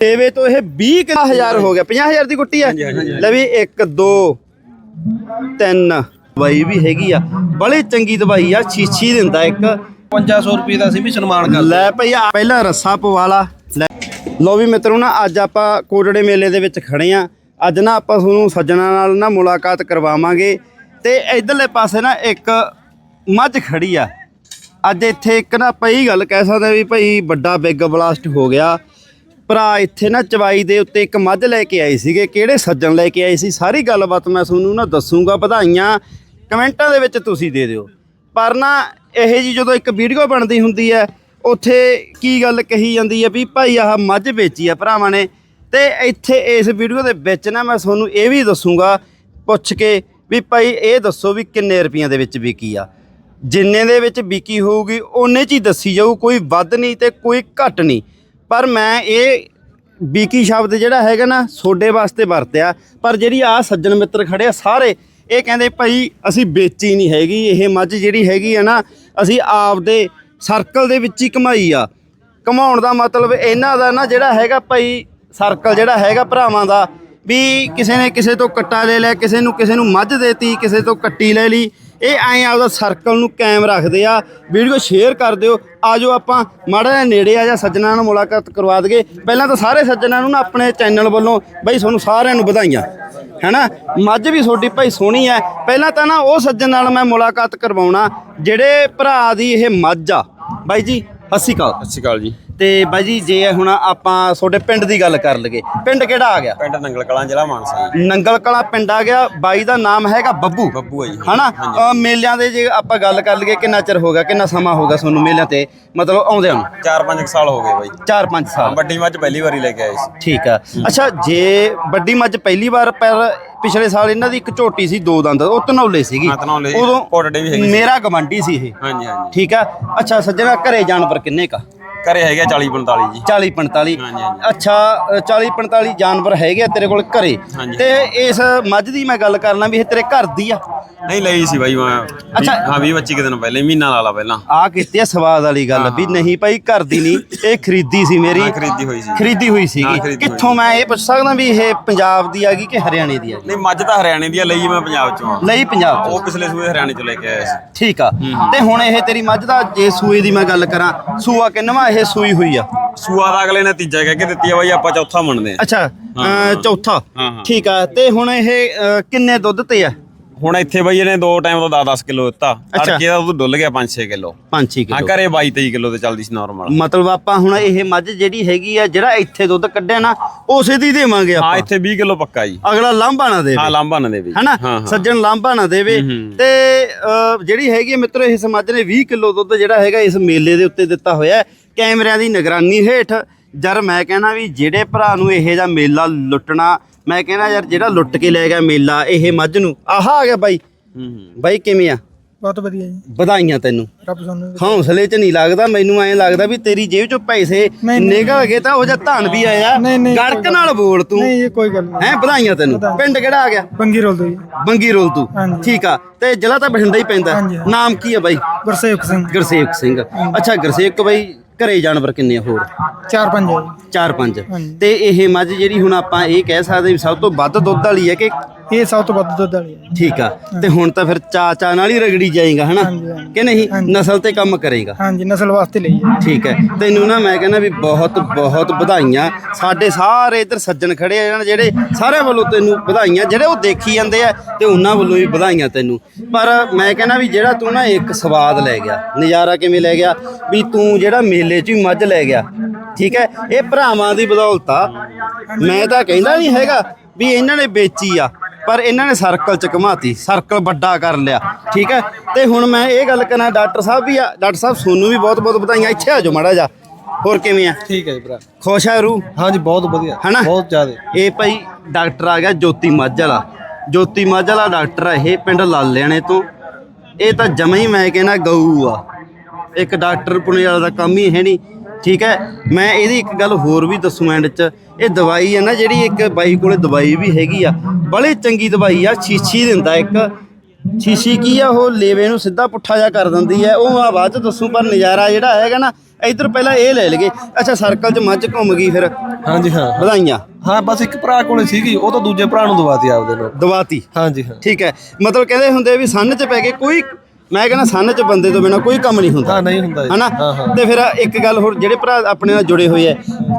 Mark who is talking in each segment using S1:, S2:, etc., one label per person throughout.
S1: ਦੇਵੇ ਤੋਂ ਇਹ 20000 ਹੋ ਗਿਆ 50000 ਦੀ ਗੁੱਟੀ ਹੈ। ਲੈ ਵੀ 1 2 3 ਦਵਾਈ ਵੀ ਹੈਗੀ ਆ। ਬੜੀ ਚੰਗੀ ਦਵਾਈ ਆ ਛੀਛੀ ਦਿੰਦਾ ਇੱਕ।
S2: 5500 ਰੁਪਏ ਦਾ ਅਸੀਂ ਵੀ ਸਨਮਾਨ ਕਰਦੇ
S1: ਲੈ ਭਈ ਆ ਪਹਿਲਾਂ ਰੱਸਾ ਪਵਾ ਲਾ। ਲੈ। ਲੋ ਵੀ ਮਿੱਤਰੋ ਨਾ ਅੱਜ ਆਪਾਂ ਕੋਟੜੇ ਮੇਲੇ ਦੇ ਵਿੱਚ ਖੜੇ ਆ। ਅੱਜ ਨਾ ਆਪਾਂ ਤੁਹਾਨੂੰ ਸੱਜਣਾ ਨਾਲ ਨਾ ਮੁਲਾਕਾਤ ਕਰਵਾਵਾਂਗੇ। ਤੇ ਇਧਰਲੇ ਪਾਸੇ ਨਾ ਇੱਕ ਮੱਝ ਖੜੀ ਆ। ਅੱਜ ਇੱਥੇ ਇੱਕ ਨਾ ਪਈ ਗੱਲ ਕਹਿ ਸਕਦੇ ਵੀ ਭਾਈ ਵੱਡਾ ਬਿਗ ਬਲਾਸਟ ਹੋ ਗਿਆ। ਭਰਾ ਇੱਥੇ ਨਾ ਚਵਾਈ ਦੇ ਉੱਤੇ ਇੱਕ ਮੱਝ ਲੈ ਕੇ ਆਏ ਸੀਗੇ। ਕਿਹੜੇ ਸੱਜਣ ਲੈ ਕੇ ਆਏ ਸੀ? ਸਾਰੀ ਗੱਲਬਾਤ ਮੈਂ ਤੁਹਾਨੂੰ ਨਾ ਦੱਸੂਗਾ, ਵਧਾਈਆਂ। ਕਮੈਂਟਾਂ ਦੇ ਵਿੱਚ ਤੁਸੀਂ ਦੇ ਦਿਓ। ਪਰ ਨਾ ਇਹ ਜੀ ਜਦੋਂ ਇੱਕ ਵੀਡੀਓ ਬਣਦੀ ਹੁੰਦੀ ਹੈ, ਉੱਥੇ ਕੀ ਗੱਲ ਕਹੀ ਜਾਂਦੀ ਹੈ ਵੀ ਭਾਈ ਆਹ ਮੱਝ ਵੇਚੀ ਆ ਭਰਾਵਾਂ ਨੇ। ਤੇ ਇੱਥੇ ਇਸ ਵੀਡੀਓ ਦੇ ਵਿੱਚ ਨਾ ਮੈਂ ਤੁਹਾਨੂੰ ਇਹ ਵੀ ਦੱਸੂਗਾ, ਪੁੱਛ ਕੇ ਵੀ ਭਾਈ ਇਹ ਦੱਸੋ ਵੀ ਕਿੰਨੇ ਰੁਪਈਆਂ ਦੇ ਵਿੱਚ ਵਿਕੀ ਆ। ਜਿੰਨੇ ਦੇ ਵਿੱਚ ਵਿਕੀ ਹੋਊਗੀ, ਉਹਨੇ ਚ ਹੀ ਦੱਸੀ ਜਾਊ, ਕੋਈ ਵੱਧ ਨਹੀਂ ਤੇ ਕੋਈ ਘੱਟ ਨਹੀਂ। ਪਰ ਮੈਂ ਇਹ ਬੀਕੀ ਸ਼ਬਦ ਜਿਹੜਾ ਹੈਗਾ ਨਾ, ਸੋਡੇ ਵਾਸਤੇ ਵਰਤਿਆ। ਪਰ ਜਿਹੜੀ ਆ ਸੱਜਣ ਮਿੱਤਰ ਖੜੇ ਆ ਸਾਰੇ, ਇਹ ਕਹਿੰਦੇ ਭਾਈ ਅਸੀਂ ਵੇਚੀ ਨਹੀਂ ਹੈਗੀ, ਇਹ ਮੱਝ ਜਿਹੜੀ ਹੈਗੀ ਆ ਨਾ, ਅਸੀਂ ਆਪਦੇ ਸਰਕਲ ਦੇ ਵਿੱਚ ਹੀ ਕਮਾਈ ਆ। ਕਮਾਉਣ ਦਾ ਮਤਲਬ ਇਹਨਾਂ ਦਾ ਨਾ ਜਿਹੜਾ ਹੈਗਾ ਭਾਈ ਸਰਕਲ ਜਿਹੜਾ ਹੈਗਾ ਭਰਾਵਾਂ ਦਾ, ਵੀ ਕਿਸੇ ਨੇ ਕਿਸੇ ਤੋਂ ਕੱਟਾ ਲੈ ਲਿਆ, ਕਿਸੇ ਨੂੰ ਕਿਸੇ ਨੂੰ ਮੱਝ ਦੇਤੀ, ਕਿਸੇ ਤੋਂ ਕੱਟੀ ਲੈ ਲਈ। ਇਹ ਐਂ ਆਪਦਾ ਸਰਕਲ ਨੂੰ ਕਾਇਮ ਰੱਖਦੇ ਆ। ਵੀਡੀਓ ਸ਼ੇਅਰ ਕਰ ਦਿਓ। ਆਜੋ ਆਪਾਂ ਮਾੜਾ ਜਿਹਾ ਨੇੜੇ ਆ ਜਾ, ਸੱਜਣਾ ਨਾਲ ਮੁਲਾਕਾਤ ਕਰਵਾ ਦਈਏ। ਪਹਿਲਾਂ ਤਾਂ ਸਾਰੇ ਸੱਜਣਾ ਨੂੰ ਨਾ ਆਪਣੇ ਚੈਨਲ ਵੱਲੋਂ ਬਈ ਤੁਹਾਨੂੰ ਸਾਰਿਆਂ ਨੂੰ ਵਧਾਈਆਂ। ਹੈਨਾ? ਮੱਝ ਵੀ ਤੁਹਾਡੀ ਭਾਈ ਸੋਹਣੀ ਹੈ ਪਹਿਲਾਂ ਤਾਂ ਨਾ ਉਹ ਸੱਜਣ ਨਾਲ ਮੈਂ ਮੁਲਾਕਾਤ ਕਰਵਾਉਣਾ, ਜਿਹੜੇ ਭਰਾ ਦੀ ਇਹ ਮੱਝ ਆ। ਬਾਈ ਜੀ, ਸਤਿ ਸ਼੍ਰੀ ਅਕਾਲ।
S2: ਸਤਿ ਸ਼੍ਰੀ ਅਕਾਲ ਜੀ।
S1: ਤੇ ਬਾਈ ਜੀ ਜੇ ਹੁਣ ਆਪਾਂ ਤੁਹਾਡੇ ਪਿੰਡ ਦੀ ਗੱਲ ਕਰ ਲਈਏ ਪਿੰਡ ਕਿਹੜਾ ਆ ਗਿਆ?
S2: ਪਿੰਡ ਨੰਗਲ ਕਲਾਂ ਜ਼ਿਲ੍ਹਾ ਮਾਨਸਾ।
S1: ਨੰਗਲ ਕਲਾ ਪਿੰਡ ਆ ਗਿਆ ਬਾਈ ਦਾ ਨਾਮ ਹੈਗਾ ਬੱਬੂ।
S2: ਬੱਬੂ ਹੈ ਜੀ
S1: ਹਨਾ? ਮੇਲਿਆਂ ਦੇ ਜੇ ਆਪਾਂ ਗੱਲ ਕਰ ਲਈਏ ਕਿੰਨਾ ਚਿਰ ਹੋ ਗਿਆ ਕਿੰਨਾ ਸਮਾਂ ਹੋ ਗਿਆ ਤੁਹਾਨੂੰ ਮੇਲਿਆਂ ਤੇ? ਮਤਲਬ ਆਉਂਦਿਆਂ ਨੂੰ?
S2: 4-5 ਸਾਲ ਹੋ ਗਏ ਬਾਈ।
S1: 4-5 ਸਾਲ।
S2: ਵੱਡੀ ਮੱਝ ਪਹਿਲੀ ਵਾਰੀ ਲੈ ਕੇ ਆਏ ਸੀ।
S1: ਠੀਕ ਆ। ਅੱਛਾ ਜੇ ਵੱਡੀ ਮੱਝ ਪਹਿਲੀ ਵਾਰ ਪਰ ਪਿਛਲੇ ਸਾਲ ਇਹਨਾਂ ਦੀ ਇੱਕ ਝੋਟੀ ਸੀ ਦੋ ਦੰਦ ਉਹ ਧਨੌਲੇ ਸੀਗੀ।
S2: ਸੀ।
S1: ਮੇਰਾ ਗਵੰਡੀ ਸੀ ਇਹ।
S2: ਹਾਂਜੀ ਹਾਂਜੀ।
S1: ਠੀਕ ਆ। ਅੱਛਾ ਸੱਜਣਾ ਘਰੇ ਜਾਨਵਰ ਕਿੰਨੇ ਕਾ
S2: ਘਰੇ ਹੈਗੇ 40-45 ਜੀ।
S1: 40 45
S2: ਹਾਂਜੀ, ਹਾਂਜੀ।
S1: ਅੱਛਾ 40 45 ਜਾਨਵਰ ਹੈਗੇ ਆ ਤੇਰੇ ਕੋਲ ਘਰੇ।
S2: ਹਾਂਜੀ।
S1: ਤੇ ਇਸ ਮੱਝ ਦੀ ਮੈਂ ਗੱਲ ਕਰਨਾ ਵੀ ਇਹ ਤੇਰੇ ਘਰ ਦੀ ਆ?
S2: ਨਹੀਂ ਲਈ ਸੀ ਬਾਈ ਮੈਂ।
S1: ਅੱਛਾ।
S2: ਹਾਂ 20-25 ਕੁ ਦਿਨ ਪਹਿਲੇ ਮਹੀਨਾ ਲਾ ਲਾ ਪਹਿਲਾਂ।
S1: ਆ ਕੀਤੀ ਆ ਸਵਾਦ ਵਾਲੀ ਗੱਲ ਵੀ ਨਹੀਂ ਭਾਈ ਘਰ ਦੀ ਨਹੀਂ ਇਹ ਖਰੀਦੀ ਸੀ ਮੇਰੀ।
S2: ਹਾਂ ਖਰੀਦੀ ਹੋਈ ਸੀ।
S1: ਖਰੀਦੀ ਹੋਈ
S2: ਹਾਂ,
S1: ਸੀਗੀ।
S2: ਖਰੀਦੀ ਹੋਈ
S1: ਕਿੱਥੋਂ ਮੈਂ ਇਹ ਪੁੱਛ ਸਕਦਾ ਵੀ ਇਹ ਪੰਜਾਬ ਦੀ ਆ ਗਈ ਕਿ ਹਰਿਆਣੇ ਦੀ ਆ ਗਈ
S2: ਨਹੀਂ ਮੱਝ ਤਾਂ ਹਰਿਆਣੇ ਦੀ ਆ ਲਈ ਮੈਂ ਪੰਜਾਬ ਚੋਂ ਆ।
S1: ਲਈ ਪੰਜਾਬ ਤੋਂ
S2: ਉਹ ਪਿਛਲੇ ਸੂਏ ਹਰਿਆਣੇ ਚੋਂ ਲੈ ਕੇ ਆਇਆ ਸੀ।
S1: ਠੀਕ ਆ। ਤੇ ਹੁਣ ਇਹ ਤੇਰੀ ਮੱਝ ਦਾ ਜੇ ਸੂਏ ਦੀ ਮੈਂ ਗੱਲ ਕਰਾਂ ਸੂਆ ਕਿੰਨਵਾ ਇਹ ਸੂਈ ਹੋਈ ਆ?
S2: ਸੂਆ ਦਾ ਅਗਲੇ ਨੇ ਤੀਜਾ ਕਹਿ ਕੇ ਦਿੱਤੀ ਆ ਬਾਈ ਆਪਾਂ ਚੌਥਾ ਮੰਨਦੇ ਆ
S1: ਅੱਛਾ ਚੌਥਾ।
S2: ਹਾਂ, ਹਾਂ।
S1: ਠੀਕ ਆ ਤੇ ਹੁਣ ਇਹ ਕਿੰਨੇ ਦੁੱਧ ਤੇ ਆ?
S2: ਹੁਣ ਇੱਥੇ ਬਾਈ ਇਹਨੇ ਦੋ ਟਾਈਮ ਤੋਂ 10-10 ਕਿਲੋ ਦਿੱਤਾ।
S1: ਅੱਛਾ।
S2: ਅੜਕੇ ਦਾ ਉਹ ਡੁੱਲ ਗਿਆ 5-6 ਕਿਲੋ।
S1: 5-6
S2: ਹਾਂ
S1: ਕਿਲੋ।
S2: ਘਰੇ 22-23 ਕਿਲੋ ਤੇ ਚੱਲਦੀ ਸੀ ਨਾਰਮਲ
S1: ਮਤਲਬ ਆਪਾਂ ਹੁਣ ਇਹ ਮੱਝ ਜਿਹੜੀ ਹੈਗੀ ਆ ਜਿਹੜਾ ਇੱਥੇ ਦੁੱਧ ਕੱਢਿਆ ਨਾ ਉਸੇ ਦੀ ਦੇਵਾਂਗੇ
S2: ਹਾਂ
S1: ਆਪਾਂ।
S2: ਇੱਥੇ 20 ਕਿਲੋ ਪੱਕਾ ਜੀ।
S1: ਅਗਲਾ ਲਾਂਭਾ ਨਾ ਦੇਵੇ।
S2: ਹਾਂ ਲਾਂਬਾ ਨਾ ਦੇ ਵੀ
S1: ਹਨਾ?
S2: ਹਾਂ ਹਾਂ।
S1: ਸੱਜਣ ਲਾਂਭਾ ਨਾ ਦੇਵੇ।
S2: ਹੂੰ, ਹੂੰ।
S1: ਤੇ ਅਹ, ਜਿਹੜੀ ਹੈਗੀ ਆ ਮਿੱਤਰੋ ਇਸ ਮੱਝ ਨੇ 20 ਕਿਲੋ ਦੁੱਧ ਜਿਹੜਾ ਹੈਗਾ ਇਸ ਮੇਲੇ ਦੇ ਉੱਤੇ ਦਿੱਤਾ ਹੋਇਆ ਹੈ। ਕੈਮਰਿਆਂ ਦੀ ਨਿਗਰਾਨੀ ਹੇਠ। ਜਰ ਮੈਂ ਕਹਿੰਦਾ ਵੀ ਜਿਹੜੇ ਭਰਾ ਨੂੰ ਇਹ ਜਿਹਾ ਮੇਲਾ ਲੁੱਟਣਾ ਮੈਂ ਕਹਿੰਦਾ ਯਾਰ ਜਿਹੜਾ ਲੁੱਟ ਕੇ ਲੈ ਗਿਆ ਮੇਲਾ ਇਹ ਮੱਝ ਨੂੰ ਆਹ ਆ ਗਿਆ ਬਾਈ।
S2: ਹੂੰ ਹੂੰ।
S1: ਬਾਈ ਕਿਵੇਂ ਆ?
S3: ਬਹੁਤ ਵਧੀਆ ਜੀ।
S1: ਵਧਾਈਆਂ ਤੈਨੂੰ।
S3: ਰੱਬ ਸਾਨੂੰ
S1: ਹੌਸਲੇ 'ਚ ਨਹੀਂ ਲੱਗਦਾ ਮੈਨੂੰ ਐਂ ਲੱਗਦਾ ਵੀ ਤੇਰੀ ਜੇਬ 'ਚੋਂ ਪੈਸੇ। ਨਿਕਲ ਗਏ ਤਾਂ ਉਹ ਜਿਹਾ ਧਨ ਵੀ ਆਇਆ। ਗੜਕ ਨਾਲ ਬੋਲ ਤੂੰ।
S3: ਨਹੀਂ ਇਹ ਕੋਈ ਗੱਲ ਨਹੀਂ।
S1: ਹੈਂ ਵਧਾਈਆਂ ਤੈਨੂੰ। ਪਿੰਡ ਕਿਹੜਾ ਆ ਗਿਆ?
S3: ਬੰਗੀ ਰੋਲ ਜੀ।
S1: ਬੰਗੀ ਰੋਲ ਤੂੰ। ਠੀਕ ਆ। ਤੇ ਜ਼ਿਲ੍ਹਾ ਤਾਂ ਬਠਿੰਡਾ ਹੀ ਪੈਂਦਾ। ਨਾਮ ਕੀ ਆ ਬਾਈ?
S3: ਗੁਰਸੇਵਕ ਸਿੰਘ।
S1: ਗੁਰਸੇਵਕ ਸਿੰਘ। ਅੱਛਾ ਗੁਰਸੇਵਕ ਬਾਈ ਘਰੇ ਜਾਨਵਰ ਕਿੰਨੇ ਆ ਹੋਰ?
S3: ਚਾਰ ਪੰਜ ਹੈ ਜੀ।
S1: ਚਾਰ ਪੰਜ।
S3: ਹਾਂਜੀ।
S1: ਤੇ ਇਹ ਮੱਝ ਜਿਹੜੀ ਹੁਣ ਆਪਾਂ ਇਹ ਕਹਿ ਸਕਦੇ ਵੀ ਸਭ ਤੋਂ ਵੱਧ ਦੁੱਧ ਵਾਲੀ ਹੈ ਕਿ
S3: ਇਹ ਸਭ ਤੋਂ ਵੱਧ ਦੁੱਧ ਵਾਲੀ ਹੈ।
S1: ਠੀਕ ਆ। ਤੇ ਹੁਣ ਤਾਂ ਫਿਰ ਚਾ ਚਾ ਨਾਲ ਹੀ ਰਗੜੀ ਜਾਏਗਾ ਹਨਾ?
S3: ਹਾਂਜੀ, ਹਾਂਜੀ।
S1: ਕਿ ਨਹੀਂ। ਨਸਲ ਤੇ ਕੰਮ ਕਰੇਗਾ।
S3: ਹਾਂਜੀ ਨਸਲ ਵਾਸਤੇ ਲਈ ਹੈ।
S1: ਠੀਕ ਹੈ। ਤੈਨੂੰ ਨਾ ਮੈਂ ਕਹਿੰਦਾ ਵੀ ਬਹੁਤ ਬਹੁਤ ਵਧਾਈਆਂ। ਸਾਡੇ ਸਾਰੇ ਇੱਧਰ ਸੱਜਣ ਖੜੇ ਆ ਜਿਹੜੇ ਸਾਰਿਆਂ ਵੱਲੋਂ ਤੈਨੂੰ ਵਧਾਈਆਂ ਜਿਹੜੇ ਉਹ ਦੇਖੀ ਜਾਂਦੇ ਆ ਤੇ ਉਹਨਾਂ ਵੱਲੋਂ ਵੀ ਵਧਾਈਆਂ ਤੈਨੂੰ। ਪਰ ਮੈਂ ਕਹਿੰਦਾ ਵੀ ਜਿਹੜਾ ਤੂੰ ਨਾ ਇੱਕ ਸਵਾਦ ਲੈ ਗਿਆ ਨਜ਼ਾਰਾ ਕਿਵੇਂ ਲੈ ਗਿਆ? ਵੀ ਤੂੰ ਜਿਹੜਾ ਮੇਲੇ 'ਚ ਵੀ ਮੱਝ ਲੈ ਗਿਆ ਠੀਕ ਹੈ? ਇਹ ਭਰਾਵਾਂ ਦੀ ਬਦੌਲਤ ਆ। ਮੈਂ ਤਾਂ ਕਹਿੰਦਾ ਨਹੀਂ ਹੈਗਾ ਵੀ ਇਹਨਾਂ ਨੇ ਵੇਚੀ ਆ। ਪਰ ਇਹਨਾਂ ਨੇ ਸਰਕਲ ਚ ਘਮਾਤੀ ਸਰਕਲ ਵੱਡਾ ਕਰ ਲਿਆ ਠੀਕ ਹੈ? ਤੇ ਹੁਣ ਮੈਂ ਇਹ ਗੱਲ ਕਰਾਂ ਡਾਕਟਰ ਸਾਹਿਬ ਵੀ ਆ ਡਾਕਟਰ ਸਾਹਿਬ ਸੋਨੂੰ ਵੀ ਬਹੁਤ ਬਹੁਤ ਵਧਾਈਆਂ ਇੱਥੇ ਆ ਜਾਓ ਮਾੜਾ ਜਾ ਹੋਰ ਕਿਵੇਂ ਆ?
S4: ਠੀਕ ਹੈ ਜੀ ਭਰਾ।
S1: ਖੁਸ਼ ਆ ਰੂ
S4: ਹਾਂਜੀ ਬਹੁਤ ਵਧੀਆ
S1: ਹਨਾ?
S4: ਬਹੁਤ ਜ਼ਿਆਦਾ।
S1: ਇਹ ਭਾਈ ਡਾਕਟਰ ਆ ਗਿਆ ਜੋਤੀ ਮੱਝ ਵਾਲਾ ਜੋਤੀ ਮੱਝ ਵਾਲਾ ਡਾਕਟਰ ਆ ਇਹ ਪਿੰਡ ਲਾਲਿਆਣੇ ਤੋਂ। ਇਹ ਤਾਂ ਜਮਾ ਹੀ ਮੈਂ ਕਹਿੰਦਾ ਗਊ ਆ। ਇੱਕ ਡਾਕਟਰ ਪੁਣੇ ਵਾਲਾ ਦਾ ਕੰਮ ਹੀ ਹੈ ਨਹੀਂ। ਠੀਕ ਹੈ? ਮੈਂ ਇਹਦੀ ਇੱਕ ਗੱਲ ਹੋਰ ਵੀ ਦੱਸੂ ਐਂਡ ਚ। ਇਹ ਦਵਾਈ ਹੈ ਨਾ ਜਿਹੜੀ ਇੱਕ ਬਾਈ ਕੋਲੇ ਦਵਾਈ ਵੀ ਹੈਗੀ ਆ। ਬੜੀ ਚੰਗੀ ਦਵਾਈ ਆ ਛੀਛੀ ਦਿੰਦਾ ਇੱਕ। ਛੀਛੀ ਕੀ ਆ ਉਹ ਲੇਵੇ ਨੂੰ ਸਿੱਧਾ ਪੁੱਠਾ ਜਾ ਕਰ ਦਿੰਦੀ ਹੈ। ਉਹ ਆ ਬਾਅਦ ਚ ਦੱਸੂ ਪਰ ਨਜ਼ਾਰਾ ਜਿਹੜਾ ਹੈਗਾ ਨਾ ਇੱਧਰ ਪਹਿਲਾਂ ਇਹ ਲੈ ਲਈਏ। ਅੱਛਾ ਸਰਕਲ 'ਚ ਮੱਝ ਘੁੰਮ ਗਈ ਫਿਰ।
S4: ਹਾਂਜੀ ਹਾਂ।
S1: ਵਧਾਈਆਂ।
S4: ਹਾਂ ਬਸ ਇੱਕ ਭਰਾ ਕੋਲੇ ਸੀਗੀ ਉਹ ਤਾਂ ਦੂਜੇ ਭਰਾ ਨੂੰ ਦਵਾਤੀ ਆਪਦੇ ਨਾਲ
S1: ਦਵਾਤੀ।
S4: ਹਾਂਜੀ ਹਾਂ।
S1: ਠੀਕ ਹੈ। ਮਤਲਬ ਕਹਿੰਦੇ ਹੁੰਦੇ ਵੀ ਸੰਨ 'ਚ ਪੈ ਕੇ ਕੋਈ ਮੈਂ ਕਹਿੰਦਾ ਸੰਨ 'ਚ ਬੰਦੇ ਤੋਂ ਬਿਨਾ ਕੋਈ ਕੰਮ ਨਹੀਂ ਹੁੰਦਾ।
S4: ਹਾਂ ਨਹੀਂ ਹੁੰਦਾ ਜੀ।
S1: ਹਨਾ?
S4: ਹਾਂ ਹਾਂ।
S1: ਤੇ ਫਿਰ ਇੱਕ ਗੱਲ ਹੋਰ ਜਿਹੜੇ ਭਰਾ ਆਪਣੇ ਨਾਲ ਜੁੜੇ ਹੋਏ ਆ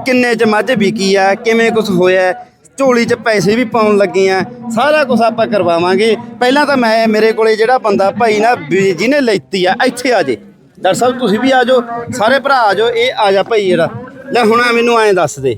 S1: ਕਿੰਨੇ 'ਚ ਮੱਝ ਵਿਕੀ ਆ ਕਿਵੇਂ ਕੁਝ ਹੋਇਆ ਹੈ, ਝੋਲੀ 'ਚ ਪੈਸੇ ਵੀ ਪਾਉਣ ਲੱਗੇ ਆ ਸਾਰਾ ਕੁਝ ਆਪਾਂ ਕਰਵਾਵਾਂਗੇ। ਪਹਿਲਾਂ ਤਾਂ ਮੈਂ ਮੇਰੇ ਕੋਲੇ ਜਿਹੜਾ ਬੰਦਾ ਭਾਈ ਨਾ ਵੀ ਜਿਹਨੇ ਲੈਤੀ ਆ ਇੱਥੇ ਆ ਜੇ। ਡਾਕਟਰ ਸਾਹਿਬ ਤੁਸੀਂ ਵੀ ਆ ਜਾਓ ਸਾਰੇ ਭਰਾ ਆ ਜਾਓ ਇਹ ਆ ਜਾ ਭਾਈ ਜਿਹੜਾ। ਲੈ ਹੁਣ ਮੈਨੂੰ ਐਂ ਦੱਸ ਦੇ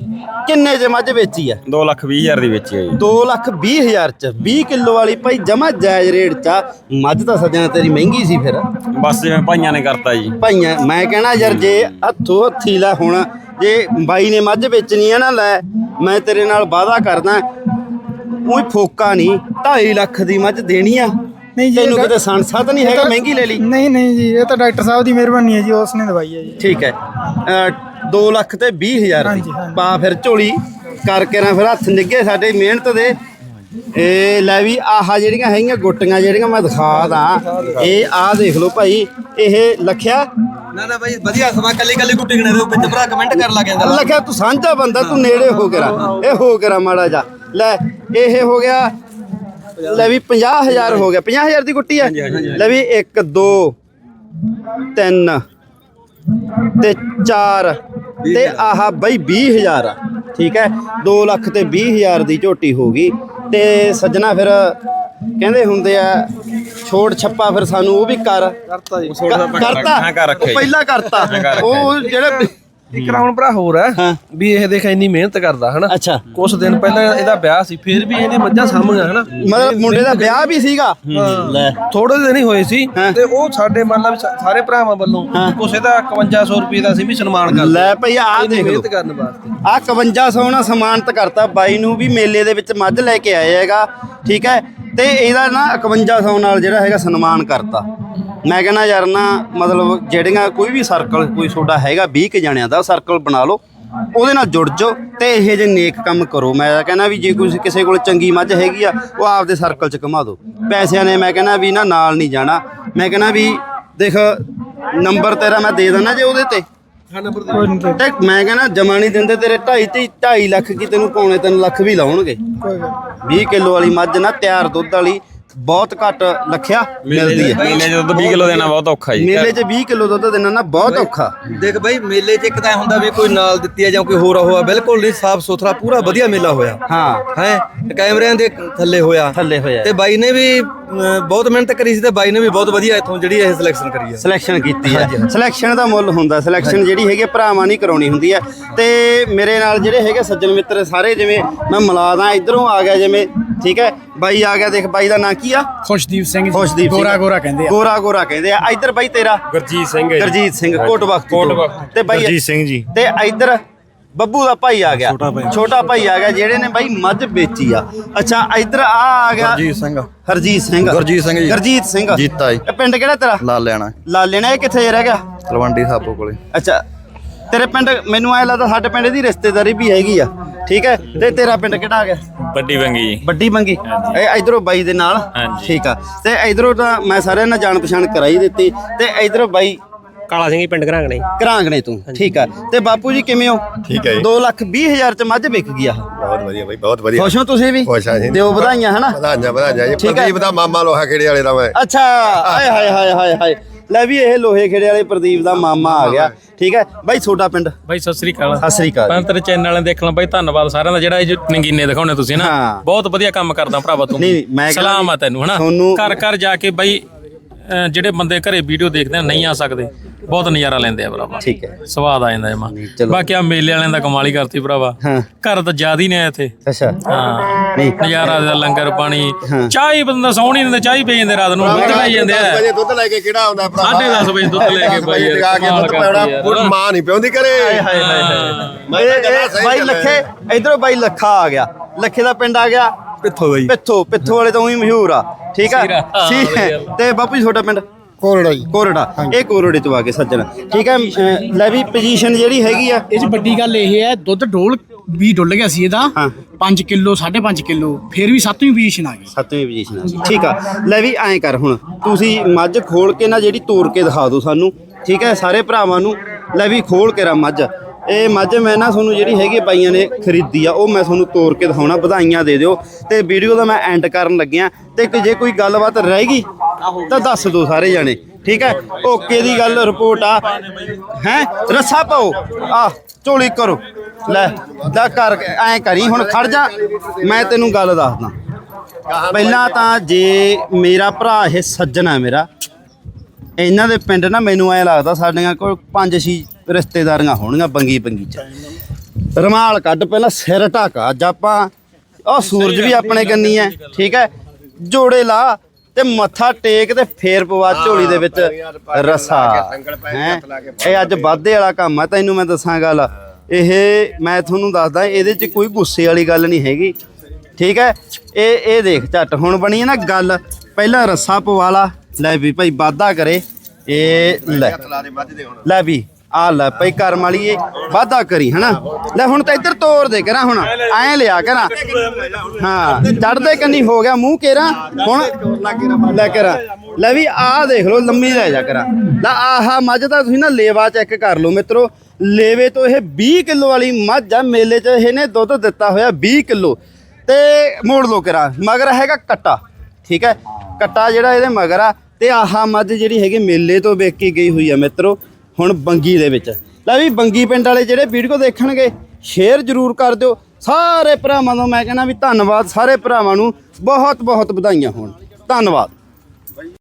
S1: ਕਿੰਨੇ 'ਚ ਮੱਝ ਵੇਚੀ ਆ?
S2: 2 ਲੱਖ 20 ਹਜ਼ਾਰ ਦੀ ਵੇਚੀ ਹੈ ਜੀ।
S1: 2 ਲੱਖ 20 ਹਜ਼ਾਰ ਚ 20 ਕਿਲੋ ਵਾਲੀ ਭਾਈ ਜਮਾ ਜਾਇਜ਼ ਰੇਟ ਚ ਆ। ਮੱਝ ਤਾਂ ਸੱਜਣਾ ਤੇਰੀ ਮਹਿੰਗੀ ਸੀ ਫਿਰ।
S2: ਬਸ ਜਿਵੇਂ ਭਾਈਆਂ ਨੇ ਕਰਤਾ ਜੀ।
S1: ਭਾਈਆਂ ਮੈਂ ਕਹਿਣਾ ਯਾਰ ਜੇ ਹੱਥੋਂ ਹੱਥੀ ਲੈ ਹੁਣ ਜੇ ਬਾਈ ਨੇ ਮੱਝ ਵੇਚਣੀ ਆ ਨਾ ਲੈ ਮੈਂ ਤੇਰੇ ਨਾਲ ਵਾਅਦਾ ਕਰਦਾ ਉਹੀ ਫੋਕਾ ਨਹੀਂ 2.5 ਲੱਖ ਦੀ ਮੱਝ ਦੇਣੀ ਆ।
S3: ਨਹੀਂ ਜੀ,
S1: ਤੈਨੂੰ
S3: ਇਹ
S1: ਕਿਤੇ ਸੰਸਾ ਤਾਂ ਨਹੀਂ ਹੈਗਾ? ਮਹਿੰਗੀ ਲੈ ਲਈ।
S3: ਨਹੀਂ ਨਹੀਂ ਜੀ ਇਹ ਤਾਂ ਡਾਕਟਰ ਸਾਹਿਬ ਦੀ ਮਿਹਰਬਾਨੀ ਹੈ ਜੀ ਉਸ ਨੇ ਦਵਾਈ ਹੈ ਜੀ।
S1: ਠੀਕ ਹੈ। 2 ਲੱਖ ਤੇ 20 ਹਜ਼ਾਰ। ਦੀ। ਪਾ ਫਿਰ ਝੋਲੀ ਕਰਕੇ ਨਾ ਫਿਰ ਹੱਥ ਨਿੱਗੇ ਸਾਡੇ ਮਿਹਨਤ ਦੇ। ਇਹ ਲੈ ਵੀ ਆਹ ਜਿਹੜੀਆਂ ਹੈਗੀਆਂ ਗੁੱਟੀਆਂ ਜਿਹੜੀਆਂ ਮੈਂ ਦਿਖਾ ਦਾਂ ਇਹ ਆਹ ਦੇਖ ਲਓ ਭਾਈ ਇਹ ਲਖਿਆ।
S4: ਨਾ ਨਾ ਬਾਈ ਵਧੀਆ ਸਮਾਂ ਕੱਲੀ ਕੱਲੀ ਗੁੱਟੀ ਗਣੇ ਦੇ ਵਿੱਚ ਭਰਾ ਕਮੈਂਟ ਕਰਨ ਲੱਗ ਜਾਂਦਾ।
S1: ਲਖਿਆ ਤੂੰ ਸਾਂਝਾ ਬੰਦਾ ਤੂੰ ਨੇੜੇ ਹੋ ਕੇ ਰਾ ਇਹ ਹੋ ਕੇ ਰਾ ਮਾੜਾ ਜਾ। ਲੈ ਇਹ ਹੋ ਗਿਆ ਲੈ ਵੀ 50000 ਹੋ ਗਿਆ 50000 ਦੀ ਗੁੱਟੀ ਹੈ ਲੈ ਵੀ 1 2 3 ਤੇ 4 ਤੇ ਆਹ ਬਈ 20000 ਆ। ਠੀਕ ਹੈ? 2 ਲੱਖ ਤੇ 20000 ਦੀ ਝੋਟੀ ਹੋ ਗਈ। ਤੇ ਸੱਜਣਾ ਫਿਰ ਕਹਿੰਦੇ ਹੁੰਦੇ ਆ ਛੋੜ ਛੱਪਾ ਫਿਰ ਸਾਨੂੰ ਉਹ ਵੀ ਕਰ।
S4: ਕਰਤਾ ਜੀ।
S1: ਕਰਤਾ। ਪਹਿਲਾਂ ਕਰਤਾ। ਉਹ ਜਿਹੜੇ
S4: ਇੱਕ ਰਾਉਣ ਭਰਾ ਹੋਰ ਹੈ। ਵੀ ਇਹ ਦੇਖ ਇੰਨੀ ਮਿਹਨਤ ਕਰਦਾ ਹਨਾ?
S1: ਅੱਛਾ।
S4: ਕੁਛ ਦਿਨ ਪਹਿਲਾਂ ਇਹਦਾ ਵਿਆਹ ਸੀ ਫਿਰ ਵੀ ਇਹਨੇ ਮੱਝਾਂ ਸਾਂਭੀਆਂ ਹਨਾ?
S1: ਮਤਲਬ ਮੁੰਡੇ ਦਾ ਵਿਆਹ ਵੀ ਸੀਗਾ। ਲੈ।
S4: ਥੋੜੇ ਦਿਨ ਹੀ ਹੋਏ ਸੀ। ਤੇ ਉਹ ਸਾਡੇ ਸਾ- ਸਾਰੇ ਭਰਾਵਾਂ ਵੱਲੋਂ ਕੁਛ ਇਹਦਾ 5100 ਰੁਪਏ ਦਾ ਸੀ ਵੀ ਸਨਮਾਨ ਕਰ
S1: ਲੈ ਭਈ ਆ
S4: ਇੰਨੀ
S1: ਦੇਖ
S4: ਮਿਹਨਤ ਕਰਨ ਵਾਸਤੇ।
S1: ਆ 5100 ਨਾਲ ਸਮਾਨਤ ਕਰਤਾ ਬਾਈ ਨੂੰ ਵੀ ਮੇਲੇ ਦੇ ਵਿੱਚ ਮੱਝ ਲੈ ਕੇ ਆਇਆ ਹੈਗਾ ਠੀਕ ਹੈ? ਤੇ ਇਹਦਾ ਨਾ 5100 ਨਾਲ ਜਿਹੜਾ ਹੈਗਾ ਸਨਮਾਨ ਕਰਤਾ। ਮੈਂ ਕਹਿੰਦਾ ਯਾਰ ਨਾ ਮਤਲਬ ਜਿਹੜੀਆਂ ਕੋਈ ਵੀ ਸਰਕਲ ਕੋਈ ਤੁਹਾਡਾ ਹੈਗਾ 20 ਕੇ ਜਣਿਆਂ ਦਾ ਸਰਕਲ ਬਣਾ ਲਓ ਉਹਦੇ ਨਾਲ ਜੁੜ ਜਾਓ ਤੇ ਇਹ ਜੇ ਨੇਕ ਕੰਮ ਕਰੋ। ਮੈਂ ਕਹਿੰਦਾ ਵੀ ਜੇ ਕੋਈ ਕਿਸੇ ਕੋਲ ਚੰਗੀ ਮੱਝ ਹੈਗੀ ਆ ਉਹ ਆਪਦੇ ਸਰਕਲ 'ਚ ਘੁਮਾ ਦਿਓ। ਪੈਸਿਆਂ ਨੇ ਮੈਂ ਕਹਿੰਦਾ ਵੀ ਨਾ ਨਾਲ ਨਹੀਂ ਜਾਣਾ। ਮੈਂ ਕਹਿੰਦਾ ਵੀ ਦੇਖ ਨੰਬਰ ਤੇਰਾ ਮੈਂ ਦੇ ਦਿੰਦਾ ਜੇ ਉਹਦੇ ਤੇ। ਤੇ ਮੈਂ ਕਹਿੰਦਾ ਜਮਾ ਨਹੀਂ ਦਿੰਦੇ ਤੇਰੇ 2.5 ਤੇ 2.5 ਲੱਖ ਕੀ ਤੈਨੂੰ ਪੌਣੇ 3 ਲੱਖ ਵੀ ਲਾਉਣਗੇ।
S3: ਕੋਈ ਗੱਲ
S1: 20 ਕਿਲੋ ਵਾਲੀ ਮੱਝ ਨਾ ਤਿਆਰ ਦੁੱਧ ਵਾਲੀ ਬਹੁਤ ਘੱਟ ਲੱਖਿਆ ਮਿਲਦੀ ਹੈ।
S2: ਮਹੀਨੇ ਚ ਦੁੱਧ 20 ਕਿਲੋ ਦੇਣਾ ਬਹੁਤ ਔਖਾ ਜੀ।
S1: ਮੇਲੇ 'ਚ 20 ਕਿਲੋ ਦੁੱਧ ਦੇਣਾ ਨਾ ਬਹੁਤ ਔਖਾ।
S4: ਦੇਖ ਬਾਈ ਮੇਲੇ 'ਚ ਇੱਕ ਤਾਂ ਹੁੰਦਾ ਵੀ ਕੋਈ ਨਾਲ ਦਿੱਤੀ ਹੈ ਜਾਂ ਕੋਈ ਹੋਰ ਹੋਆ ਬਿਲਕੁਲ ਨਹੀਂ ਸਾਫ਼ ਸੁਥਰਾ ਪੂਰਾ ਵਧੀਆ ਮੇਲਾ ਹੋਇਆ।
S1: ਹਾਂ।
S4: ਹੈ? ਕੈਮਰਿਆਂ ਦੇ ਥੱਲੇ ਹੋਇਆ।
S1: ਥੱਲੇ ਹੋਇਆ।
S4: ਤੇ ਬਾਈ ਨੇ ਵੀ ਬਹੁਤ ਮਿਹਨਤ ਕਰੀ ਸੀ ਤੇ ਬਾਈ ਨੇ ਵੀ ਬਹੁਤ ਵਧੀਆ ਇੱਥੋਂ ਜਿਹੜੀ ਇਹ ਸਿਲੈਕਸ਼ਨ ਕਰੀ ਹੈ
S1: ਸਿਲੈਕਸ਼ਨ ਕੀਤੀ ਹੈ ਸਿਲੈਕਸ਼ਨ ਦਾ ਮੁੱਲ ਹੁੰਦਾ। ਸਿਲੈਕਸ਼ਨ ਜਿਹੜੀ ਹੈਗੀ ਭਰਾਵਾਂ ਨਹੀਂ ਕਰਾਉਣੀ ਹੁੰਦੀ ਹੈ ਤੇ ਮੇਰੇ ਨਾਲ ਜਿਹੜੇ ਹੈਗੇ ਸੱਜਣ ਮਿੱਤਰ ਸਾਰੇ ਜਿਵੇਂ ਮੈਂ ਮਿਲਾਦਾ ਇਧਰੋਂ ਆ ਗਿਆ ਜਿਵੇਂ ਠੀਕ ਹੈ? ਬਾਈ ਆ ਗਿਆ ਦੇਖ ਬਾਈ ਦਾ ਨਾਂ ਕੀ ਆ?
S3: ਖੁਸ਼ਦੀਪ ਸਿੰਘ
S1: ਖੁਸ਼ਦੀਪ ਸਿੰਘ।
S3: ਗੋਰਾ ਗੋਰਾ ਕਹਿੰਦੇ ਆ।
S1: ਗੋਰਾ ਗੋਰਾ ਕਹਿੰਦੇ ਆ। ਇਧਰ ਬਾਈ ਤੇਰਾ?
S5: ਗੁਰਜੀਤ ਸਿੰਘ ਹੈ ਜੀ।
S1: ਗਰਜੀਤ ਸਿੰਘ ਕੋਟ ਵਕਤ। ਤੇ। ਬਾਈ
S5: ਗੁਰਜੀਤ ਸਿੰਘ ਜੀ।
S1: ਤੇ ਇਧਰ ਬੱਬੂ ਦਾ ਭਾਈ ਆ ਗਿਆ। ਛੋਟਾ ਭਾਈ ਆ ਗਿਆ ਜਿਹੜੇ ਨੇ ਬਾਈ ਮੱਝ ਵੇਚੀ ਆ। ਅੱਛਾ ਇਧਰ ਆ ਆ ਗਿਆ
S6: ਗੁਰਜੀਤ ਸਿੰਘ।
S1: ਹਰਜੀਤ ਸਿੰਘ।
S6: ਗੁਰਜੀਤ ਸਿੰਘ ਜੀ।
S1: ਗਰਜੀਤ ਸਿੰਘ।
S6: ਜੀਤਾ ਜੀ।
S1: ਇਹ ਪਿੰਡ ਕਿਹੜਾ ਤੇਰਾ?
S6: ਲਾ ਲੈਣਾ।
S1: ਲਾ ਲੈਣਾ ਇਹ ਕਿੱਥੇ ਰਹਿ ਗਿਆ?
S6: ਤਲਵੰਡੀ ਸਾਬੋ ਕੋਲੇ।
S1: ਅੱਛਾ ਤੇਰੇ ਪਿੰਡ ਮੈਨੂੰ ਐ ਲੱਗਦਾ ਸਾਡੇ ਪਿੰਡ ਦੀ ਰਿਸ਼ਤੇਦਾਰੀ ਵੀ ਹੈਗੀ ਆ। ਠੀਕ ਹੈ? ਤੇ ਤੇਰਾ ਪਿੰਡ ਕਿਹੜਾ ਆ ਗਿਆ
S5: ਵੱਡੀ ਵੰਗੀ। ਜੀ
S1: ਵੱਡੀ ਮੰਗੀ ਇਹ ਇਧਰੋਂ ਬਾਈ ਦੇ ਨਾਲ?
S5: ਹਾਂਜੀ।
S1: ਠੀਕ ਆ। ਤੇ ਇਧਰੋਂ ਤਾਂ ਮੈਂ ਸਾਰਿਆਂ ਨਾਲ ਜਾਣ ਪਛਾਣ ਕਰਾਈ ਦਿੱਤੀ। ਤੇ ਇਧਰੋਂ ਬਾਈ
S7: ਕਾਲਾ ਸਿੰਘ ਜੀ ਪਿੰਡ ਘਰਾਂਗਣੇ।
S1: ਘਰਾਂਗਣੇ ਤੂੰ। ਠੀਕ ਆ। ਤੇ ਬਾਪੂ ਜੀ ਕਿਵੇਂ ਹੋ?
S6: ਠੀਕ ਹੈ ਜੀ।
S1: 2 ਲੱਖ 20 ਹਜ਼ਾਰ ਚ ਮੱਝ ਵਿਕ ਗਿਆ
S6: ਬਹੁਤ ਵਧੀਆ ਬਈ ਬਹੁਤ ਵਧੀਆ।
S1: ਖੁਸ਼ ਹੋ ਤੁਸੀਂ ਵੀ?
S6: ਖੁਸ਼ ਹਾਂ ਜੀ।
S1: ਦਿਓ ਵਧਾਈਆਂ ਹਨਾ?
S6: ਵਧਾਈਆਂ ਵਧਾਈਆਂ ਜੀ।
S1: ਠੀਕ ਹੈ।
S6: ਪ੍ਰਦੀਪ ਦਾ ਮਾਮਾ ਲੋਹਾ ਖੇੜੇ ਵਾਲੇ ਦਾ ਮੈਂ।
S1: ਅੱਛਾ। ਆਏ ਹਾਏ ਹਾਏ ਹਾਏ ਹਾਏ। ਲੈ ਵੀ ਇਹ ਲੋਹੇ ਖੇੜੇ ਵਾਲੇ ਪ੍ਰਦੀਪ ਦਾ ਮਾਮਾ ਆ ਗਿਆ। ਠੀਕ ਹੈ? ਬਾਈ ਛੋਟਾ ਪਿੰਡ?
S5: ਬਾਈ ਸਤਿ ਸ੍ਰੀ ਅਕਾਲ।
S1: ਸਤਿ ਸ੍ਰੀ ਅਕਾਲ।
S5: ਮੈਂ ਤੇਰੇ ਚੈਨਲ ਵਾਲੇ ਦੇਖਣ ਬਾਈ ਧੰਨਵਾਦ ਸਾਰਿਆਂ ਦਾ ਜਿਹੜਾ ਇਹ ਨੰਗੀਨੇ ਦਿਖਾਉਣੇ ਤੁਸੀਂ ਨਾ। ਬਹੁਤ ਵਧੀਆ ਕੰਮ ਕਰਦਾ ਭਰਾਵਾ ਤੂੰ।
S1: ਨਹੀਂ, ਮੈਂ
S5: ਸਲਾਮ ਆ ਤੈਨੂੰ ਹਨਾ? ਘਰ ਘਰ ਜਾ ਕੇ ਬਾਈ ਜਿਹੜੇ ਬੰਦੇ ਘਰੇ ਵੀਡੀਓ ਦੇਖਦੇ ਨਹੀਂ ਆ ਸਕਦੇ। ਬਹੁਤ ਨਜ਼ਾਰਾ ਲੈਂਦੇ ਆ ਭਰਾਵਾ।
S1: ਠੀਕ ਹੈ।
S5: ਸਵਾਦ ਆ ਜਾਂਦਾ ਜਮਾ।
S1: ਚਲੋ।
S5: ਬਾਕੀ ਆ ਮੇਲੇ ਵਾਲਿਆਂ ਦਾ ਕਮਾਲ ਹੀ ਕਰਤੀ ਭਰਾਵਾ।
S1: ਹਾਂ।
S5: ਘਰ ਤਾਂ ਜ਼ਿਆਦਾ ਹੀ ਨੇ ਇੱਥੇ।
S1: ਅੱਛਾ।
S5: ਹਾਂ।
S1: ਨਹੀਂ।
S5: ਨਜ਼ਾਰਾ ਦਾ ਲੰਗਰ ਪਾਣੀ। ਚਾਹ ਹੀ ਬੰਦਾ ਸੌਣ ਹੀ ਦਿੰਦੇ ਚਾਹ ਹੀ ਪੀ ਜਾਂਦੇ ਰਾਤ ਨੂੰ। ਦੁੱਧ ਲਾਈ ਜਾਂਦੇ ਆ।
S6: ਵਜੇ ਦੁੱਧ ਲੈ ਕੇ ਕਿਹੜਾ ਆਉਂਦਾ ਭਰਾ
S5: ਸਾਢੇ ਦਸ ਵਜੇ ਦੁੱਧ ਲੈ ਕੇ ਬਾਈ ਯਾਰ,
S6: ਲਗਾ ਕੇ
S5: ਕਮਾਲ
S6: ਦੁੱਧ
S5: ਕਰਦੀ
S6: ਪਾਉਣਾ
S5: ਯਾਰ।
S6: ਪੁੱਤ ਮਾਂ ਨਹੀਂ ਪਿਉਂਦੀ ਕਰੇ
S1: ਹਾਏ ਹਾਏ ਹਾਏ ਹਾਏ।
S6: ਮੈਂ
S1: ਇਹ-
S6: ਤਾਂ ਕਹਿੰਦਾ
S1: ਇਹ
S6: ਸਹੀ
S1: ਬਾਈ
S6: ਗੱਲ ਹੈ।
S1: ਲੱਖੇ ਇਧਰੋਂ ਬਾਈ ਲੱਖਾ ਆ ਗਿਆ। ਲੱਖੇ ਦਾ ਪਿੰਡ ਆ ਗਿਆ।
S4: ਪਿੱਥੋਂ ਬਾਈ।
S1: ਪਿੱਥੋ ਪਿੱਥੋ ਵਾਲੇ ਤਾਂ ਉਹੀ ਮਸ਼ਹੂਰ ਆ। ਠੀਕ ਆ?
S5: ਸੀਰਾ, ਹਾਂ,
S1: ਸੀ
S5: ਵਧੀਆ।
S1: ਤੇ ਬਾਪੂ ਜੀ ਤੁਹਾਡਾ ਪਿੰਡ?
S3: ਕੋਰੜਾ ਜੀ।
S1: ਕੋਰੜਾ ਇਹ ਕੋਰੜੇ ਤੋਂ ਆ ਕੇ ਸੱਜਣ। ਠੀਕ ਹੈ ਅਹ ਲੈ ਵੀ ਪੋਜੀਸ਼ਨ ਜਿਹੜੀ ਹੈਗੀ ਆ
S8: ਇਹ ਚ ਵੱਡੀ ਗੱਲ ਇਹ ਹੈ ਦੁੱਧ ਡੋਲ ਵੀ ਡੁੱਲ ਗਿਆ ਸੀ ਇਹਦਾ।
S1: ਹਾਂ।
S8: 5 ਕਿਲੋ 5.5 ਕਿਲੋ ਫਿਰ ਵੀ 7ਵੀਂ ਪੋਜੀਸ਼ਨ ਆ ਗਈ।
S1: ਸੱਤਵੀਂ ਪੋਜੀਸ਼ਨ ਆ ਠੀਕ ਆ ਲੈ ਵੀ ਐਂ ਕਰ ਹੁਣ ਤੁਸੀਂ ਮੱਝ ਖੋਲ ਕੇ ਨਾ ਜਿਹੜੀ ਤੋੜ ਕੇ ਦਿਖਾ ਦਿਓ ਸਾਨੂੰ। ਠੀਕ ਹੈ ਸਾਰੇ ਭਰਾਵਾਂ ਨੂੰ ਲੈ ਵੀ ਖੋਲ ਕੇ ਰਾ ਮੱਝ। ਇਹ ਮੱਝ ਮੈਂ ਨਾ ਤੁਹਾਨੂੰ ਜਿਹੜੀ ਹੈਗੀ ਬਾਈਆਂ ਨੇ ਖਰੀਦੀ ਆ ਉਹ ਮੈਂ ਤੁਹਾਨੂੰ ਤੋੜ ਕੇ ਦਿਖਾਉਣਾ ਵਧਾਈਆਂ ਦੇ ਦਿਓ। ਤੇ ਵੀਡੀਓ ਦਾ ਮੈਂ ਐਂਡ ਕਰਨ ਲੱਗਿਆ। ਤੇ ਕਿ ਜੇ ਕੋਈ ਗੱਲਬਾਤ ਰਹਿ ਗਈ ਤਾਂ ਦੱਸ ਦਿਓ ਸਾਰੇ ਜਾਣੇ ਠੀਕ ਹੈ? ਓਕੇ ਦੀ ਗੱਲ ਰਿਪੋਰਟ ਆ। ਹੈ? ਰੱਸਾ ਪਾਓ। ਆ ਝੋਲੀ ਕਰੋ। ਲੈ ਦਾ ਕਰ ਐ ਕਰੀ ਹੁਣ ਖੜ ਜਾ। ਮੈਂ ਤੈਨੂੰ ਗੱਲ ਦੱਸਦਾ। ਪਹਿਲਾਂ ਤਾਂ ਜੇ ਮੇਰਾ ਭਰਾ ਇਹ ਸੱਜਣ ਹੈ ਮੇਰਾ ਇਹਨਾਂ ਦੇ ਪਿੰਡ ਨਾ ਮੈਨੂੰ ਐ ਲੱਗਦਾ ਸਾਡੀਆਂ ਕੋਲ ਪੰਜ ਛੇ ਰਿਸ਼ਤੇਦਾਰੀਆਂ ਹੋਣਗੀਆਂ ਬੰਗੀ ਬੰਗੀ ਚ। ਰਮਾਲ ਕੱਢ ਪਹਿਲਾਂ ਸਿਰ ਢਾਕਾ ਅੱਜ ਆਪਾਂ ਉਹ ਸੂਰਜ ਵੀ ਆਪਣੇ ਕੰਨੀ ਐ ਠੀਕ ਐ ਜੋੜੇ ਲਾ ਤੇ ਮੱਥਾ ਟੇਕ ਤੇ ਫੇਰ ਪਵਾ ਝੋਲੀ ਦੇ ਵਿੱਚ ਰਸਾ। ਹੈਂ? ਇਹ ਅੱਜ ਵਾਧੇ ਵਾਲਾ ਕੰਮ ਆ ਤੈਨੂੰ ਮੈਂ ਦੱਸਾਂ ਗੱਲ। ਇਹ ਮੈਂ ਤੁਹਾਨੂੰ ਦੱਸਦਾ ਇਹਦੇ 'ਚ ਕੋਈ ਗੁੱਸੇ ਵਾਲੀ ਗੱਲ ਨਹੀਂ ਹੈਗੀ। ਠੀਕ ਹੈ? ਇਹ ਇਹ ਦੇਖ ਝੱਟ। ਹੁਣ ਬਣੀ ਹੈ ਨਾ ਗੱਲ ਪਹਿਲਾਂ ਰੱਸਾ ਪਵਾ ਲਾ। ਲੈ ਵੀ ਭਾਈ ਵਾਧਾ ਕਰੇ। ਇਹ ਲੈ। ਲੈ ਵੀ। ਆ ਲੈ ਪਈ ਕਰਮ ਵਾਲੀ ਇਹ ਵਾਧਾ ਕਰੀ, ਹਨਾ? ਲੈ ਹੁਣ ਤਾਂ ਇੱਧਰ ਤੋਰ ਦੇ, ਕਰਾਂ ਹੁਣ, ਐਂ ਲਿਆ, ਕਰਾਂ। ਹਾਂ ਚੜਦੇ ਕੰਨੀ ਹੋ ਗਿਆ ਮੂੰਹ ਕੇਰਾ, ਹੁਣ ਲੈ ਕਰਾਂ। ਲੈ ਵੀ ਆਹ ਦੇਖ ਲਓ, ਲੰਮੀ ਲੈ ਜਾ ਕਰਾਂ। ਲੈ ਆਹਾ ਮੱਝ ਦਾ ਤੁਸੀਂ ਨਾ ਲੇਵਾ ਚੈੱਕ ਕਰ ਲਓ ਮਿੱਤਰੋ। ਲੇਵੇ ਤੋਂ ਇਹ 20 ਕਿਲੋ ਵਾਲੀ ਮੱਝ ਆ, ਮੇਲੇ 'ਚ ਇਹਨੇ ਦੁੱਧ ਦਿੱਤਾ ਹੋਇਆ 20 ਕਿਲੋ। ਤੇ ਮੋੜ ਲੋ ਕਰਾਂ, ਮਗਰ ਹੈਗਾ ਕੱਟਾ, ਠੀਕ ਹੈ? ਕੱਟਾ ਜਿਹੜਾ ਇਹਦੇ ਮਗਰ ਆ, ਤੇ ਆਹਾ ਮੱਝ ਜਿਹੜੀ ਹੈਗੀ ਮੇਲੇ ਤੋਂ ਵੇਖ ਕੇ ਗਈ ਹੋਈ ਆ ਮਿੱਤਰੋ। ਹੁਣ ਬੰਗੀ ਦੇ ਵਿੱਚ। ਲੈ ਵੀ ਬੰਗੀ ਪਿੰਡ ਵਾਲੇ ਜਿਹੜੇ ਵੀਡੀਓ ਦੇਖਣਗੇ ਸ਼ੇਅਰ ਜ਼ਰੂਰ ਕਰ ਦਿਓ। ਸਾਰੇ ਭਰਾਵਾਂ ਨੂੰ ਮੈਂ ਕਹਿੰਦਾ ਵੀ ਧੰਨਵਾਦ, ਸਾਰੇ ਭਰਾਵਾਂ ਨੂੰ ਬਹੁਤ ਬਹੁਤ ਵਧਾਈਆਂ ਹੋਣ। ਧੰਨਵਾਦ।